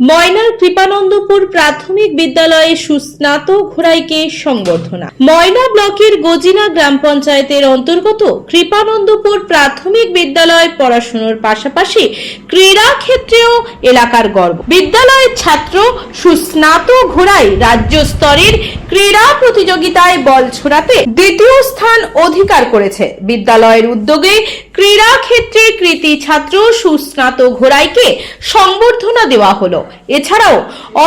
ময়নার কৃপানন্দপুর প্রাথমিক বিদ্যালয়ে সুস্নাত ঘোড়াইকে সংবর্ধনা। ময়না ব্লকের গজিনা গ্রাম পঞ্চায়েতের অন্তর্গত কৃপানন্দপুর প্রাথমিক বিদ্যালয় পড়াশুনোর পাশাপাশি ক্রীড়া ক্ষেত্রেও এলাকার গর্ব। বিদ্যালয়ের ছাত্র সুস্নাত ঘোড়াই রাজ্য স্তরের ক্রীড়া প্রতিযোগিতায় বল ছোড়াতে দ্বিতীয় স্থান অধিকার করেছে। বিদ্যালয়ের উদ্যোগে ক্রীড়া ক্ষেত্রে কৃতি ছাত্র সুস্নাত ঘোড়াইকে সংবর্ধনা দেওয়া হলো। এছাড়াও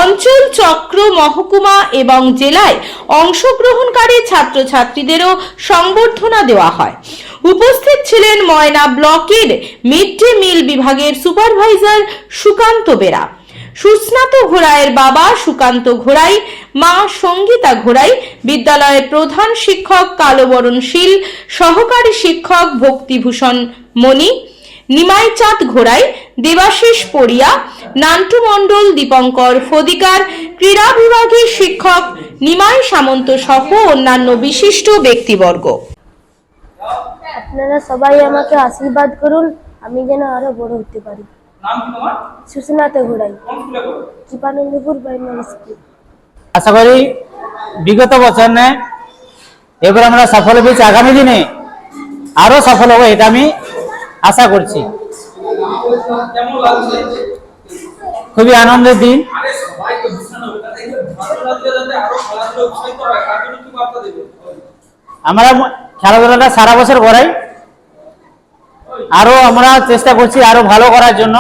অঞ্চল চক্র মহকুমা এবং জেলায় অংশগ্রহণকারী ছাত্রছাত্রীদেরও সংবর্ধনা দেওয়া হয়। উপস্থিত ছিলেন ময়না ব্লকের মিড ডে মিল বিভাগের সুপারভাইজার সুকান্ত বেরা, সুস্নাত ঘোড়াইয়ের বাবা সুকান্ত ঘোড়াই, মা সঙ্গীতা ঘোড়াই, বিদ্যালয়ের প্রধান শিক্ষক কালোবরণশীল সহকারী শিক্ষক ভক্তিভূষণ মণি, নিমাইচাঁদ ঘোড়াই, দেবাশিস পড়িয়া নান্টু মণ্ডল দীপঙ্কর ফদিকার ক্রীড়া বিভাগের শিক্ষক নিমাই সামন্ত সহ অন্যান্য বিশিষ্ট ব্যক্তিবর্গ। আপনারা সবাই আমাকে আশীর্বাদ করুন আমি যেন আরও বড় হতে পারি। নাম কি তোমার? সুসনাতে ঘোড়াই। কৃপানন্দপুর প্রাইমারি স্কুল আশা করি বিগত বছর নে এবার আমরা সফল হয়েছি আগামী দিনে। আরও সফল হব এটা আমি আশা করছি। খুবই আনন্দের দিন। আমরা খেলাধুলাটা সারা বছর করাই। আরও আমরা চেষ্টা করছি আরও ভালো করার জন্য,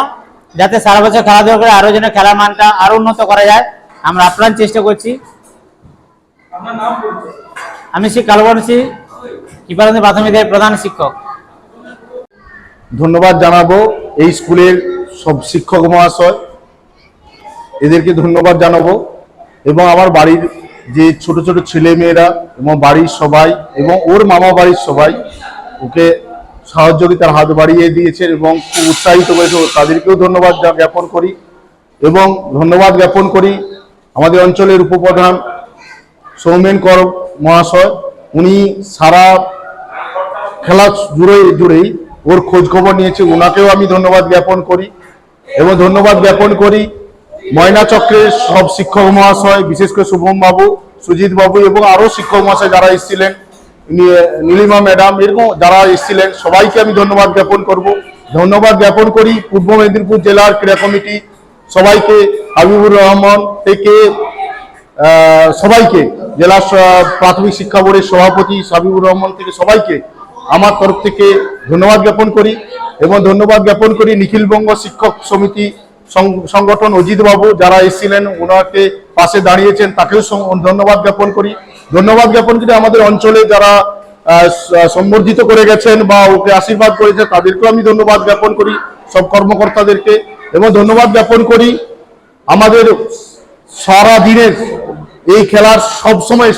যাতে সারা বছর খেলাধুলা করে আরও যেন খেলার মানটা আরও উন্নত করা যায়। আমরা আপ্রাণ চেষ্টা করছি। আমি শ্রী কালবর্ষী কৃপানন্দ প্রাথমিকের প্রধান শিক্ষক। ধন্যবাদ জানাব এই স্কুলের সব শিক্ষক মহাশয়। এদেরকে ধন্যবাদ জানাব এবং আমার বাড়ির যে ছোট ছোট ছেলে মেয়েরা এবং বাড়ির সবাই এবং ওর মামা বাড়ির সবাই ওকে সহযোগিতার হাত বাড়িয়ে দিয়েছেন এবং খুব উৎসাহিত করেছে তাদেরকেও ধন্যবাদ জ্ঞাপন করি এবং ধন্যবাদ জ্ঞাপন করি আমাদের অঞ্চলের উপপ্রধান সৌমেন কর মহাশয়। উনি সারা খেলা জুড়ে জুড়েই ওর খোঁজ খবর নিয়েছে। ওনাকেও আমি ধন্যবাদ জ্ঞাপন করি এবং ধন্যবাদ জ্ঞাপন করি ময়না চক্রের সব শিক্ষক মহাশয়, বিশেষ করে শুভম বাবু, সুজিত বাবু এবং আরও শিক্ষক মহাশয় যারা এসেছিলেন নীলিমা ম্যাডাম এরকম যারা এসেছিলেন, সবাইকে আমি ধন্যবাদ জ্ঞাপন করব। ধন্যবাদ জ্ঞাপন করি পূর্ব মেদিনীপুর জেলার ক্রীড়া কমিটি, সবাইকে হাবিবুর রহমান থেকে সবাইকে, জেলা প্রাথমিক শিক্ষা বোর্ডের সভাপতি সাবিবুর রহমান থেকে সবাইকে আমার তরফ থেকে ধন্যবাদ জ্ঞাপন করি এবং ধন্যবাদ জ্ঞাপন করি নিখিলবঙ্গ শিক্ষক সমিতি সংগঠন অজিত বাবু যারা এসেছিলেন ওনাকে পাশে দাঁড়িয়েছেন, তাকেও ধন্যবাদ জ্ঞাপন করি। ধন্যবাদ জ্ঞাপন করি আমাদের অঞ্চলে যারা সম্বর্ধিত করে গেছেন বা ওকে আশীর্বাদ করেছে, তাদেরকেও আমি ধন্যবাদ জ্ঞাপন করি, সব কর্মকর্তাদেরকে। এবং ধন্যবাদ জ্ঞাপন করি আমাদের সারা দিনের এই খেলার সব সময়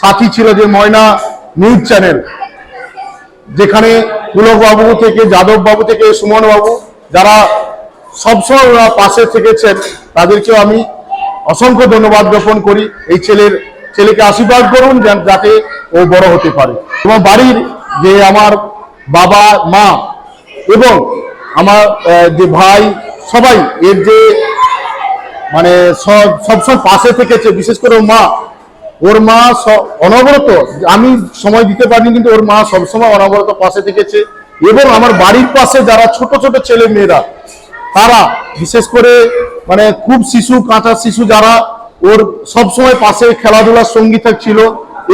সাথী ছিল যে ময়না নিউজ চ্যানেল, যেখানে পুলক বাবু থেকে যাদব বাবু থেকে সুমন বাবু যারা সবসময় ওরা পাশে থেকেছেন। তাদেরকেও আমি অসংখ্য ধন্যবাদ জ্ঞাপন করি। এই ছেলের, ছেলেকে আশীর্বাদ করুন যাতে ও বড় হতে পারে। এবং বাড়ির যে আমার বাবা, মা এবং আমার যে ভাই, সবাই এর যে মানে সব, সবসময় পাশে থেকেছে, বিশেষ করে মা। ওর মা অনবরত, আমি সময় দিতে পারিনি, কিন্তু ওর মা সবসময় অনবরত পাশে থেকেছে। এবং আমার বাড়ির পাশে যারা ছোট ছোট ছেলে মেয়েরা তারা, বিশেষ করে মানে খুব শিশু, কাঁচা শিশু যারা, ওর সবসময় পাশে খেলাধুলার সঙ্গী ছিল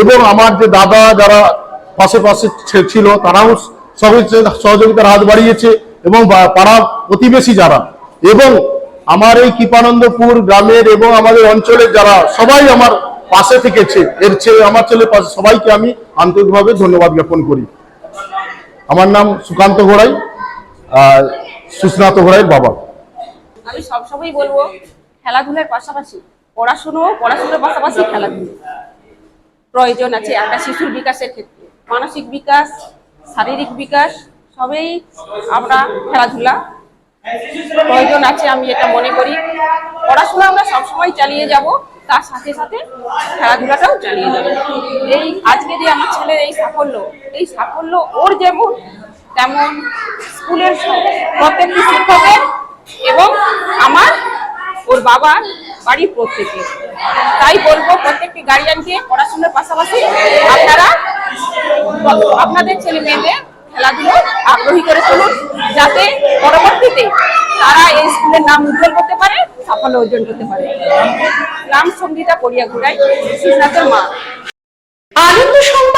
এবং আমার যে দাদা যারা পাশে পাশে ছিল, তারাও সহযোগিতা- সহযোগিতার হাত বাড়িয়েছে এবং পাড়া প্রতিবেশী যারা এবং আমার এই কৃপানন্দপুর গ্রামের এবং আমাদের অঞ্চলের যারা, সবাই আমার পাশে থেকেছে। এর ছেলে আমার ছেলের পাশে, সবাইকে আমি আন্তরিকভাবে ধন্যবাদ জ্ঞাপন করি। আমার নাম সুকান্ত ঘোড়াই। আর সুস্নাত ঘোড়াইয়ের বাবা। আমি সবসময় বলব, খেলাধুলার পাশাপাশি পড়াশুনো পড়াশুনোর পাশাপাশি খেলাধুলো। প্রয়োজন আছে একটা শিশুর বিকাশের ক্ষেত্রে। মানসিক বিকাশ, শারীরিক বিকাশ, সবই আমরা খেলাধুলা। প্রয়োজন আছে আমি এটা মনে করি। পড়াশোনা আমরা সবসময় চালিয়ে যাব, তার সাথে সাথে খেলাধুলাটাও চালিয়ে যাব। এই আজকে যে আমার ছেলের এই সাফল্য এই সাফল্য ওর যেমন তেমন স্কুলের প্রত্যেকটি শিক্ষকের এবং আমার, ওর বাবার বাবা বাড়ির প্রত্যেকে তাই বলব প্রত্যেকটি গার্জিয়ানকে পড়াশোনার পাশাপাশি আপনারা আপনাদের ছেলে মেয়েদের খেলাধুলো আগ্রহী করে তুলুন, যাতে পরবর্তীতে তারা এই স্কুলের নাম উজ্জ্বল করতে পারে, সাফল্য অর্জন করতে পারে। গ্রাম সঙ্গীতা করিয়া ঘুরাই শিশুনাথের মা। আনন্দ সংবাদ